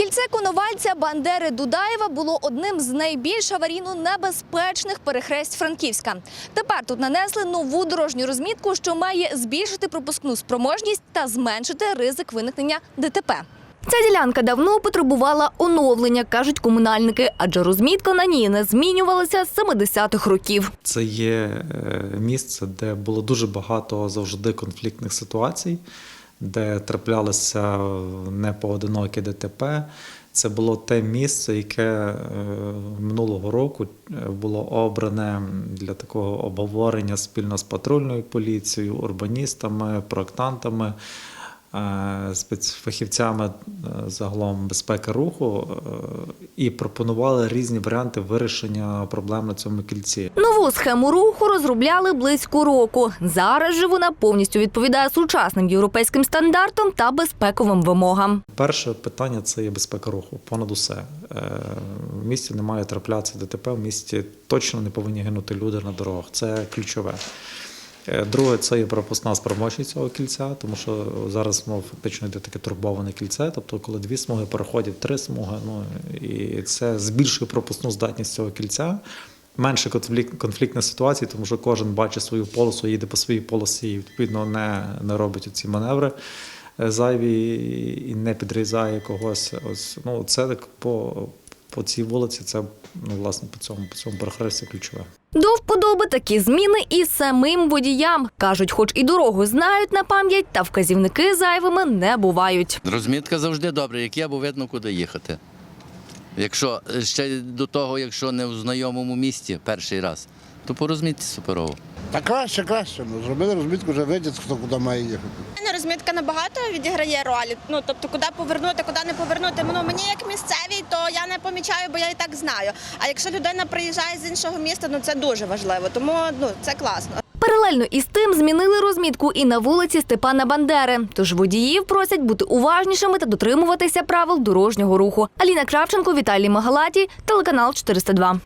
Кільце Коновальця Бандери Дудаєва було одним з найбільш аварійно небезпечних перехресть Франківська. Тепер тут нанесли нову дорожню розмітку, що має збільшити пропускну спроможність та зменшити ризик виникнення ДТП. Ця ділянка давно потребувала оновлення, кажуть комунальники, адже розмітка на ній не змінювалася з 70-х років. Це є е, місце, де було дуже багато завжди конфліктних ситуацій, де траплялися непоодинокі ДТП. Це було те місце, яке е, минулого року е, було обране для такого обговорення спільно з патрульною поліцією, урбаністами, проектантами, спецфахівцями е, загалом безпеки руху е, і пропонували різні варіанти вирішення проблем на цьому кільці. Нову схему руху розробляли близько року. Зараз же вона повністю відповідає сучасним європейським стандартам та безпековим вимогам. Перше питання це є безпека руху, понад усе. Е, В місті не має траплятися ДТП, в місті точно не повинні гинути люди на дорогах. Це ключове. Е, Друге, це є пропускна спроможність цього кільця, тому що зараз ну, фактично йде таке турбоване кільце. Тобто, коли дві смуги переходять три смуги, ну і це збільшує пропускну здатність цього кільця. Менше конфлікт, конфліктна ситуація, тому що кожен бачить свою полосу, їде по своїй полосі і відповідно не, не робить ці маневри е, зайві і не підрізає когось. Ось ну це так по, по цій вулиці. Це ну власне по цьому по цьому перехресті ключове. До вподоби такі зміни і самим водіям. Кажуть, хоч і дорогу знають на пам'ять, та вказівники зайвими не бувають. Розмітка завжди добре, як є, бо видно, куди їхати. Якщо е, ще до того, якщо не в знайомому місті перший раз, то по розмітці суперово. Та краще, краще. Ну, зробили розмітку, вже видять, хто куди має їхати. мене розмітка набагато відіграє роль. Ну тобто, куди повернути, куди не повернути. Ну мені як місцевій, то я не помічаю, бо я і так знаю. А якщо людина приїжджає з іншого міста, ну це дуже важливо. Тому ну це класно. Паралельно із тим змінили розмітку і на вулиці Степана Бандери. Тож водіїв просять бути уважнішими та дотримуватися правил дорожнього руху. Аліна Кравченко, Віталій Магалаті, телеканал 402.